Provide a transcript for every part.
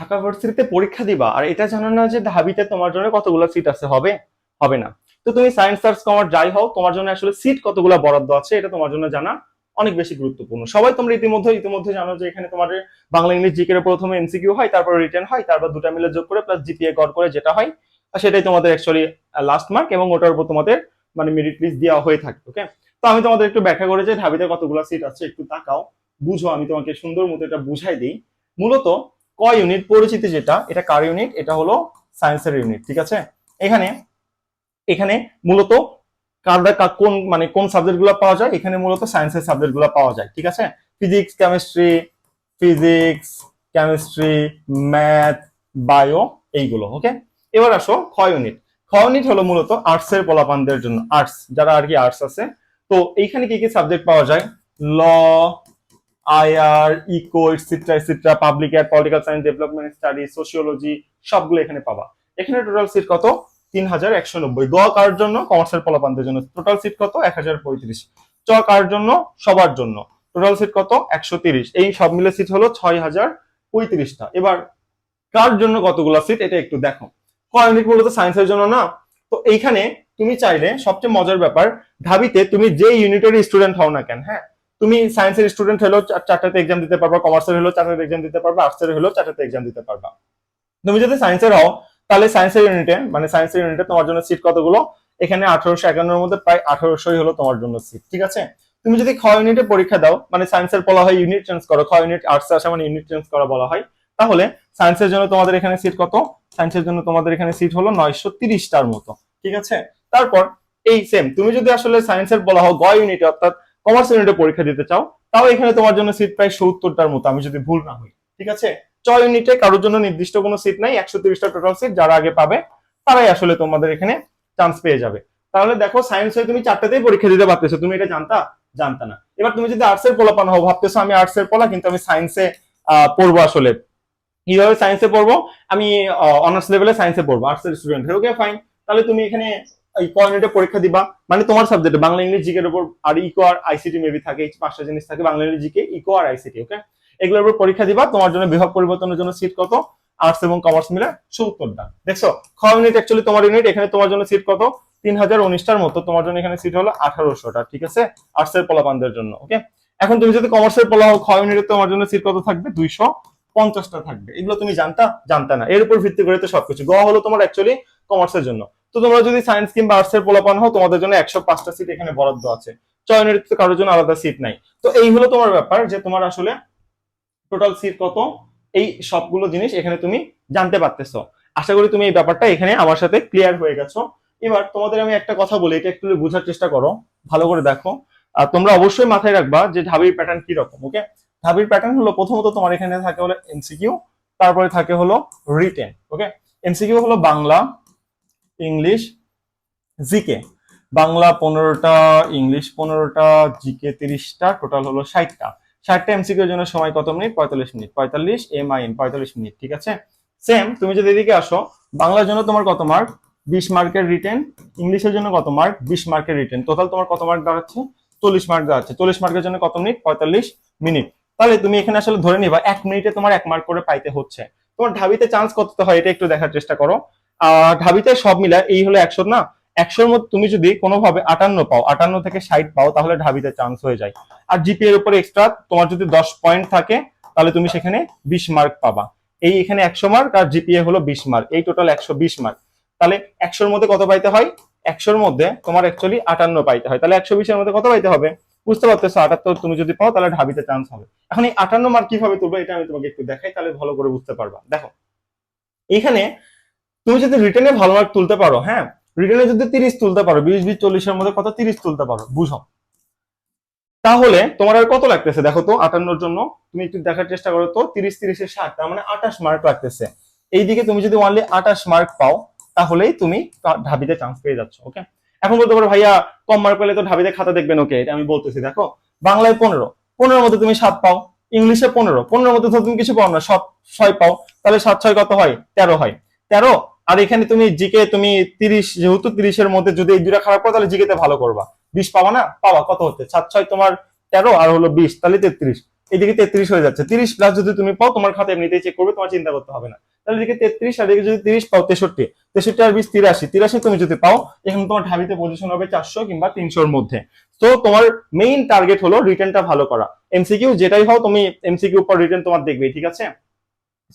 ঢাকা ভার্সিটিতে পরীক্ষা দিবা, আর এটা জানো না যে ঢাবিতে তোমার জন্য কতগুলো সিট আছে, হবে? হবে না। তো তুমি সায়েন্স আর্টস কমার্স যাই হও, তোমার জন্য আসলে সিট কতগুলো বরাদ্দ আছে, এটা তোমার জন্য জানা অনেক বেশি গুরুত্বপূর্ণ। সবাই তোমরা ইতিমধ্যে ইতিমধ্যে জানো যে এখানে তোমাদের বাংলা, ইংলিশ জিকে এর প্রথমে এমসিকিউ হয়, তারপর রিটেন হয়, তারপর দুটা মিলে যোগ করে প্লাস জিপিএ গড় করে যেটা হয় আর সেটাই তোমাদের অ্যাকচুয়ালি লাস্ট মার্ক এবং ওটার উপর তোমাদের মানে মেরিট লিস্ট দেওয়া হয়ে থাকে ওকে তো আমি তোমাদের একটু ব্যাখ্যা করে যে ঢাবিতে কতগুলো সিট আছে, একটু তাকাও, বুঝো, আমি তোমাকে সুন্দর মতো এটা বুঝাই দিই। মূলত ক ইউনিট পরিচিতি যেটা, এটা কার ইউনিট এটা হলো সায়েন্সের ইউনিট ঠিক আছে? এখানে এখানে মূলত কারটা কোন মানে কোন সাবজেক্টগুলো পাওয়া যায়? এখানে মূলত সায়েন্সের সাবজেক্টগুলো পাওয়া যায়, ঠিক আছে? Physics chemistry physics chemistry math bio এইগুলো ওকে এবার আসো খ ইউনিট খ ইউনিট হলো মূলত আর্টস এর পোলাপানদের জন্য আর্টস যারা আর কি আর্টস আছে। তো এইখানে কি কি সাবজেক্ট পাওয়া যায়? Law IR eco etcetera etcetera public ad political science development study sociology সবগুলো এখানে পাবা। এখানে টোটাল সিট কত? তিন হাজার একশো নব্বই। গ কার জন্য? কমার্সের পোলাপানদের জন্য। টোটাল সিট কত? এক হাজার পঁয়ত্রিশ। চ কার জন্য? সবার জন্য। টোটাল সিট কত? একশো তিরিশ। এই সব মিলে সিট হলো ছয় হাজার পঁয়ত্রিশটা। এবার, কার জন্য কতগুলো সিট এটা একটু দেখো। ক ইউনিট মূলত সায়েন্সের জন্য না? তো এইখানে তুমি চাইলে সবচেয়ে মজার ব্যাপার, ঢাবিতে তুমি যে ইউনিটের স্টুডেন্ট হও না কেন হ্যাঁ? তুমি সায়েন্সের স্টুডেন্ট হলেও চার- চারটাতে এক্সাম দিতে পারবা কমার্সের হলেও চারটাতে এক্সাম দিতে পারবা আর্টসের হলেও চারটাতে এক্সাম দিতে পারবা। তুমি যদি সায়েন্সের হও, তাহলে সায়েন্সের ইউনিটে মানে সায়েন্সের ইউনিটে তোমার জন্য সিট কতগুলো? এখানে আঠারোশো একান্নর মধ্যে প্রায় আঠারোশোই হলো তোমার জন্য সিট ঠিক আছে? তুমি যদি খ ইউনিটে পরীক্ষা দাও মানে সায়েন্সের বলা হয় ইউনিট চেঞ্জ করো, খ ইউনিট আর্টস আসে মানে ইউনিট চেঞ্জ করা বলা হয়, তাহলে সায়েন্সের জন্য তোমাদের এখানে সিট কত? সায়েন্সের জন্য তোমাদের এখানে সিট হলো নয়শো তিরিশটার মতো, ঠিক আছে? তারপর এই সেম তুমি যদি আসলে সায়েন্সের বলা হয় গ ইউনিটে অর্থাৎ কমার্স ইউনিটে পরীক্ষা দিতে চাও, তাও এখানে তোমার জন্য সিট প্রায় সত্তরটার মতো, আমি যদি ভুল না হই, ঠিক আছে? চ ইউনিটে কারোর জন্য নির্দিষ্ট কোনো সিট নাই, একশো তিরিশটা টোটাল সিট যারা আগে পাবে, তারাই আসলে তোমাদের এখানে চান্স পেয়ে যাবে। তাহলে দেখো সায়েন্স হয়ে তুমি চারটাতেই পরীক্ষা দিতে পারতেছো, তুমি এটা জানতা? জানতা না। এবার তুমি যদি আর্টস এর পোলাপান হও, ভাবতেছো আমি আর্টস এর পোলা, কিন্তু আমি সায়েন্সে পড়ব আসলে। কীভাবে সায়েন্সে পড়ব? আমি অনার্স লেভেলে সায়েন্সে পড়ব আর্টস এর স্টুডেন্ট ওকে ফাইন তাহলে তুমি এখানে এই পরীক্ষা দিবা। মানে তোমার সাবজেক্টে বাংলা, ইংলিশ, জিকের উপর আর ইকো আর আইসিটি মেবি থাকে, এই পাঁচটা জিনিস থাকে, বাংলা, ইংলিশ, জিকে ইকো আর আইসিটি ওকে এগুলোর উপর পরীক্ষা দিবা, তোমার জন্য বিভাগ পরিবর্তনের জন্য সিট কত? আর্টস এবং কমার্স মিলে সত্তরটা। দেখছ? খ ইউনিট অ্যাকচুয়ালি তোমার ইউনিট এখানে তোমার জন্য সিট কত? তিন হাজার উনিশটার মতো, তোমার জন্য এখানে সিট হলো আঠারোশোটা, ঠিক আছে? আর্টস এর পোলাপানদের জন্য ওকে এখন তুমি যদি কমার্সের পোলা খ ইউনিটে তোমার জন্য সিট কত থাকবে? দুইশো পঞ্চাশটা থাকবে। এগুলো তুমি জানতা জানতা না। এর উপর ভিত্তি করে তো সবকিছু। গ হলো তোমার অ্যাকচুয়ালি কমার্সের জন্য। তো তোমরা যদি সায়েন্স কিংবা আর্টস এর পোলাপান হও, তোমাদের জন্য একশো পাঁচটা সিট এখানে বরাদ্দ আছে। চয়নের তো কারোর জন্য আলাদা সিট নাই। তো এই হলো তোমার ব্যাপার যে তোমার আসলে টোটাল সিট কত, এই সবগুলো জিনিস এখানে তুমি জানতে পারতেছো। আশা করি তুমি এই ব্যাপারটা এখানে আমার সাথে ক্লিয়ার হয়ে গেছো। এবার তোমাদের আমি একটা কথা বলি, এটা একটু বোঝার চেষ্টা করো, ভালো করে দেখো। আর তোমরা অবশ্যই মাথায় রাখবা যে ঢাবির প্যাটার্ন কি রকম ওকে ঢাবির প্যাটার্ন হলো প্রথমত তোমার এখানে থাকে হলো এমসিকিউ তারপরে থাকে হলো রিটেন ওকে এমসিকিউ হলো বাংলা ইংলিশ জিকে। বাংলা পনেরোটা, ইংলিশ পনেরোটা, জিকে তিরিশটা, টোটাল হলো ষাটটা। ষাটটা এমসিকিউর জন্য সময় কত মিনিট? পঁয়তাল্লিশ মিনিট। পঁয়তাল্লিশ এম আই এন পঁয়তাল্লিশ মিনিট, ঠিক আছে? সেম, তুমি যদি এদিকে আসো, বাংলার জন্য তোমার কত মার্ক? বিশ মার্কের রিটেন। ইংলিশের জন্য কত মার্ক? বিশ মার্কের রিটেন। টোটাল তোমার কত মার্ক দাঁড়াচ্ছে চল্লিশ মার্ক দাঁড়াচ্ছে চল্লিশ মার্কের জন্য কত মিনিট? পঁয়তাল্লিশ মিনিট। তাহলে তুমি এখানে আসলে ধরে নিবা, এক মিনিটে তোমার এক মার্ক করে পাইতে হচ্ছে। তোমার ঢাবিতে চান্স কত হয়? এটা একটু দেখার চেষ্টা করো। ঢাবিতে সব মিলে এই হলো একশো না? একশোর মধ্যে তুমি যদি কোনোভাবে আটান্ন পাও, আটান্ন থেকে ষাট পাও, তাহলে ঢাবিতে চান্স হয়ে যায়। আর জিপি এর উপরে এক্সট্রা তোমার যদি দশ পয়েন্ট থাকে, তাহলে তুমি সেখানে বিশ মার্ক পাবা। এই এখানে একশো মার্ক আর জিপিএ হলো বিশ মার্ক এই টোটাল একশো বিশ মার্ক তাহলে একশোর মধ্যে কত পাইতে হয়? একশোর মধ্যে তোমার অ্যাকচুয়ালি আটান্ন পাইতে হয়। তাহলে একশো বিশের মধ্যে কত পাইতে হবে? বুঝতে পারতেছো? আটাত্তর তুমি যদি পাও, তাহলে ঢাবিতে চান্স হবে। এখন এই আটান্ন মার্ক কীভাবে তুলবে, এটা আমি তোমাকে একটু দেখাই, তাহলে ভালো করে বুঝতে পারবা। দেখো, এখানে তুমি যদি রিটেনে ভালো মার্ক তুলতে পারো হ্যাঁ? রিটেনে যদি তিরিশ তুলতে পারো, বিশ বিশ, চল্লিশের মধ্যে কত তিরিশ তুলতে পারো, বুঝো? তাহলে তোমার আর কত লাগতেছে? দেখো তো, আটান্নর জন্য তুমি একটু দেখার চেষ্টা করো তো, তিরিশ তিরিশে ষাট, তার মানে আঠাশ মার্ক লাগতেছে। এইদিকে তুমি যদি অনলি আঠাশ মার্ক পাও, তাহলেই তুমি ঢাবিতে চান্স পেয়ে যাচ্ছ ওকে এখন বলতে পারো, ভাইয়া, কম মার্ক পেলে তো ঢাবিতে খাতা দেখবেন ওকে এটা আমি বলতেছি, দেখো? বাংলায় পনেরো, পনেরোর মধ্যে তুমি সাত পাও, ইংলিশে পনেরো, পনেরোর মধ্যে তুমি কিছু পাও না, সব ছয় পাও, তাহলে সাত, ছয় কত হয়? তেরো হয়। তেরো আর এখানে তুমি জিকে, তুমি তিরিশ, যেহেতু তিরিশের মধ্যে যদি এই দুটা খারাপ করো, তাহলে জিকেতে ভালো করবা। বিশ পাবা না? পাবা। কত হচ্ছে? সাত, ছয় তোমার তেরো, আর হলো বিশ, তাহলে তেত্রিশ। এদিকে তেত্রিশ হয়ে যাচ্ছে। তিরিশ প্লাস যদি তুমি পাও, তোমার খাতা এমনিতেই চেক করবে, তোমার চিন্তা করতে হবে না। তাহলে এদিকে তেত্রিশ, আর এদিকে যদি তিরিশ পাও, তেষট্টি। তেষট্টি আর বিশ, তিরাশি। তিরাশি তুমি যদি পাও, এখানে তোমার ঢাবিতে পজিশন হবে চারশো কিংবা তিনশোর মধ্যে। তো তোমার মেইন টার্গেট হলো রিটার্নটা ভালো করা। এমসিকিউ যেটাই হও তুমি এমসিকিউ পর রিটার্ন তোমার দেখবে, ঠিক আছে?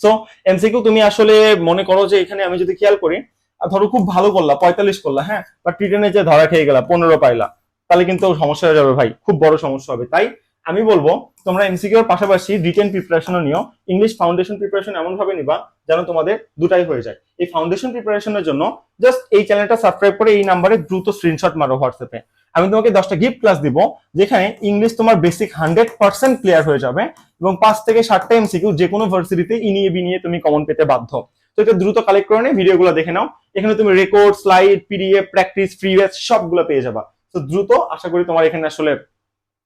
সো এমসিকিউ তুমি আসলে মনে করো যে এখানে আমি যদি খেয়াল করি ধরো খুব ভালো করলা, পঁয়তাল্লিশ করলা হ্যাঁ? বা রিটার্নে যে ধরা খেয়ে গেলা, পনেরো পাইলা, তাহলে কিন্তু সমস্যা হয়ে যাবে ভাই, খুব বড় সমস্যা হবে। তাই আমি বলব, তোমরা এমসিকিউর পাশাপাশি রিটেন প্রিপারেশনও নিও। ইংলিশ ফাউন্ডেশন প্রিপারেশন এমন ভাবে নিবা, যেন তোমাদের দুটাই হয়ে যায়। এই ফাউন্ডেশন প্রিপারেশনের জন্য জাস্ট এই চ্যানেলটা সাবস্ক্রাইব করে এই নাম্বারে দ্রুত স্ক্রিনশট মারো হোয়াটসঅ্যাপে আমি তোমাকে দশটা গিফট ক্লাস দিব, যেখানে ইংলিশ তোমার বেসিক হান্ড্রেড পার্সেন্ট ক্লিয়ার হয়ে যাবে এবং পাঁচ থেকে ষাটটা এমসিকিউ যে কোনো ভার্সিটিতে ইনিয়ে বিনিয়ে তুমি কমন পেতে বাধ্য। তো এটা দ্রুত কালেক্ট করে নিয়ে ভিডিওগুলো দেখে নাও। এখানে তুমি record slide PDF practice free batch সবগুলো পেয়ে যাবা। তো দ্রুত আশা করি তোমার এখানে আসলে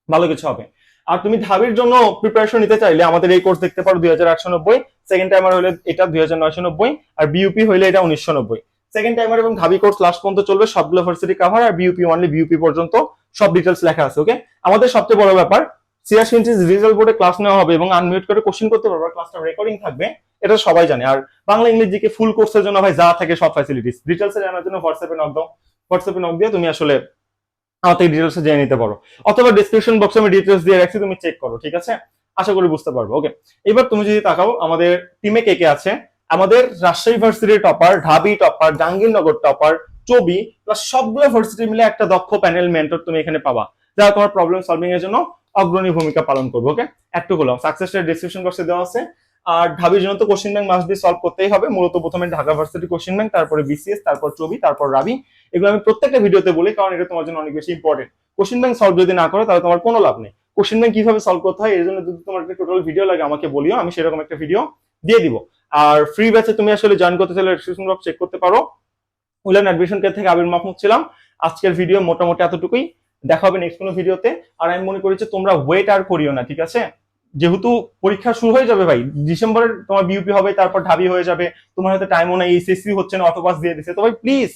ভালো কিছু হবে। আর তুমি ধাবির জন্য প্রিপারেশন নিতে চাইলে আমাদের এই কোর্স দেখতে পারো দুই হাজার আটশো নব্বই সেকেন্ড টাইমার হলে এটা দুই হাজার নয়শো নব্বই, আর বিউপি হইলে এটা উনিশশো নব্বই। সেকেন্ড টাইমার এবং ঢাবি কোর্স লাস্ট পর্যন্ত চলবে, সবগুলো ভার্সিটি কাভার আর বিউপি ওয়ানলি বিউপি পর্যন্ত সব ডিটেলস লেখা আছে ওকে আমাদের সবচেয়ে বড় ব্যাপার ছিয়াশি ইঞ্চি রিজাল্ট বোর্ডে ক্লাস নেওয়া হবে এবং আনমিউট করে কোশ্চেন করতে পারবে ক্লাসটা রেকর্ডিং থাকবে, এটা সবাই জানে। আর বাংলা ইংলিশ জিকে ফুল কোর্সের জন্য ভাই যা থাকে সব ফ্যাসিলিটিস ডিটেলস জানার জন্য হোয়াটসঅ্যাপে নক দাও হোয়াটসঅ্যাপে নক দিয়ে তুমি আসলে আমার থেকে ডিটেলস জেনে নিতে পারো। অথবা ডিসক্রিপশন বক্সে আমি ডিটেলস দিয়ে রাখছি, তুমি চেক করো, ঠিক আছে? আশা করি বুঝতে পারব ওকে এবার তুমি যদি তাকাও, আমাদের টিমে কে কে আছে? আমাদের রাজশাহী ভার্সিটির topper Dhabi topper Jahangirnagar topper Chobi plus সবগুলো ভার্সিটি মিলে একটা দক্ষ প্যানেল মেন্টর তুমি এখানে পাবা যারা তোমার প্রবলেম সলভিং এর জন্য অগ্রণী ভূমিকা পালন করবে ওকে একটু হলো সাকসেস ডিসক্রিপশন বক্সে দেওয়া আছে। আর ঢাবির জন্য তো question bank must be solve করতেই হবে, মূলত প্রথমে ঢাকা ভার্সিটি কোশ্চেন ব্যাংক তারপরে বিসিএস তারপর চবি, তারপর রাবি এগুলো আমি প্রত্যেকটা ভিডিওতে বলি, কারণ এটা তোমার জন্য অনেক বেশি ইম্পর্টেন্ট কোশ্চেন ব্যাংক সলভ যদি না করো, তাহলে তোমার কোনো লাভ নেই। কোশ্চেন ব্যাংক কীভাবে সলভ করতে হয়, এর জন্য যদি তোমার একটা টোটাল ভিডিও লাগে, আমাকে বলিও, আমি সেরকম একটা ভিডিও দিয়ে দিব। আর ফ্রি ব্যাচে তুমি আসলে জয়েন করতে চাইলে রেজিস্ট্রেশন বক্স চেক করতে পারো। উলেন অ্যাডমিশন কেয়ার থেকে আবির মাহমুদ ছিলাম। আজকের ভিডিও মোটামুটি এতটুকুই। দেখা হবে নেক্সট কোনো ভিডিওতে আর আমি মনে করি যে তোমরা ওয়েট আর করিও না, ঠিক আছে? যেহেতু পরীক্ষা শুরু হয়ে যাবে ভাই ডিসেম্বরে তোমার বিউপি হবে, তারপর ঢাবি হয়ে যাবে। তোমার হয়তো টাইমও নাই এইচএসসি হচ্ছে না, অটোপাস দিয়ে দিছে। তো ভাই প্লিজ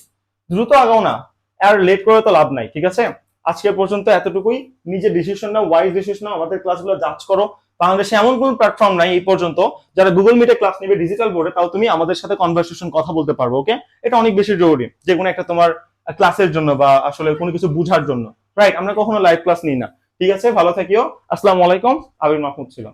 দ্রুত আগাও না। আর লেট করে তো লাভ নাই, ঠিক আছে? আজকে পর্যন্ত এতটুকুই। নিজের decision now wise decision now, আমাদের ক্লাসগুলো যাচ করো। বাংলাদেশে এমন কোন প্ল্যাটফর্ম নাই এই পর্যন্ত যারা গুগল মিটে ক্লাস নেবে ডিজিটাল বোর্ডে তাও তুমি আমাদের সাথে কনভারসেশন কথা বলতে পারব ওকে এটা অনেক বেশি জরুরি, যে কোনো একটা তোমার ক্লাসের জন্য বা আসলে কোনো কিছু বুঝার জন্য রাইট আমরা কখনো লাইভ ক্লাস নিই না, ঠিক আছে? ভালো থাকিও, আসসালামু আলাইকুম, আবির মাহমুদ ছিলাম।